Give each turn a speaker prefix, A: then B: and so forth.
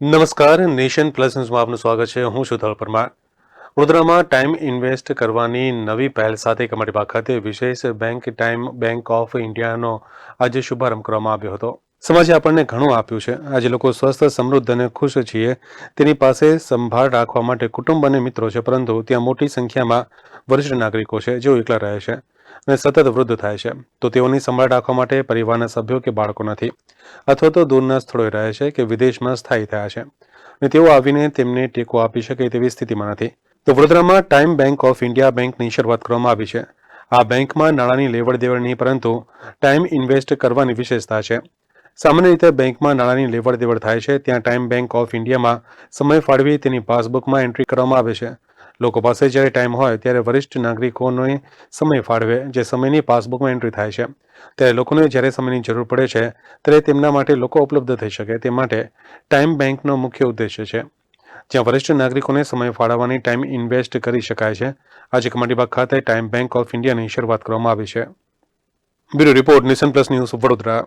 A: નમસ્કાર, nation plus ન્યૂઝમાં આપનું સ્વાગત છે. હું છું ધળ પરમાર. વડોદરામાં ટાઈમ ઇન્વેસ્ટ કરવાની નવી પહેલ સાથે કમાટીબા ખાતે વિશેષ બેંક ટાઈમ બેંક ઓફ ઇન્ડિયાનો આજે શુભારંભ કરવામાં આવ્યો હતો. સમાજે આપણને ઘણું આપ્યું છે. આજે લોકો સ્વસ્થ, સમૃદ્ધ અને ખુશ છીએ. તેની પાસે સંભાળ રાખવા માટે કુટુંબ અને મિત્રો છે, પરંતુ ત્યાં મોટી સંખ્યામાં વરિષ્ઠ નાગરિકો છે, જેઓ એકલા રહે છે અને સતત વૃદ્ધ થાય છે. તો તેઓની સંભાળ રાખવા માટે પરિવારના સભ્યો કે બાળકો નથી, અથવા તો દૂરના સ્થળોએ રહે છે કે વિદેશમાં સ્થાયી થયા છે. અને તેઓ આવીને તેમને ટેકો આપી શકે તેવી સ્થિતિમાં નથી. તો વડોદરામાં ટાઈમ બેંક ઓફ ઇન્ડિયા બેંકની શરૂઆત કરવામાં આવી છે. આ બેંકમાં નાણાંની લેવડ દેવડ નહીં, પરંતુ ટાઈમ ઇન્વેસ્ટ કરવાની વિશેષતા છે. સામાન્ય રીતે બેંકમાં નાણાંની લેવડ દેવડ થાય છે, ત્યાં ટાઈમ બેંક ઓફ ઇન્ડિયામાં સમય ફાળવી તેની પાસબુકમાં એન્ટ્રી કરવામાં આવે છે. લોકો પાસે જ્યારે ટાઈમ હોય, ત્યારે વરિષ્ઠ નાગરિકોને સમય ફાળવે, જે સમયની પાસબુકમાં એન્ટ્રી થાય છે. ત્યારે લોકોને જ્યારે સમયની જરૂર પડે છે, ત્યારે તેમના માટે લોકો ઉપલબ્ધ થઈ શકે, તે માટે ટાઈમ બેંકનો મુખ્ય ઉદ્દેશ્ય છે. જ્યાં વરિષ્ઠ નાગરિકોને સમય ફાળવવાની ટાઈમ ઇન્વેસ્ટ કરી શકાય છે આજે કમાટીબાગ ખાતે ટાઈમ બેંક ઓફ ઇન્ડિયાની શરૂઆત કરવામાં આવી છે. Bureau report, Nation Plus News Vadodara.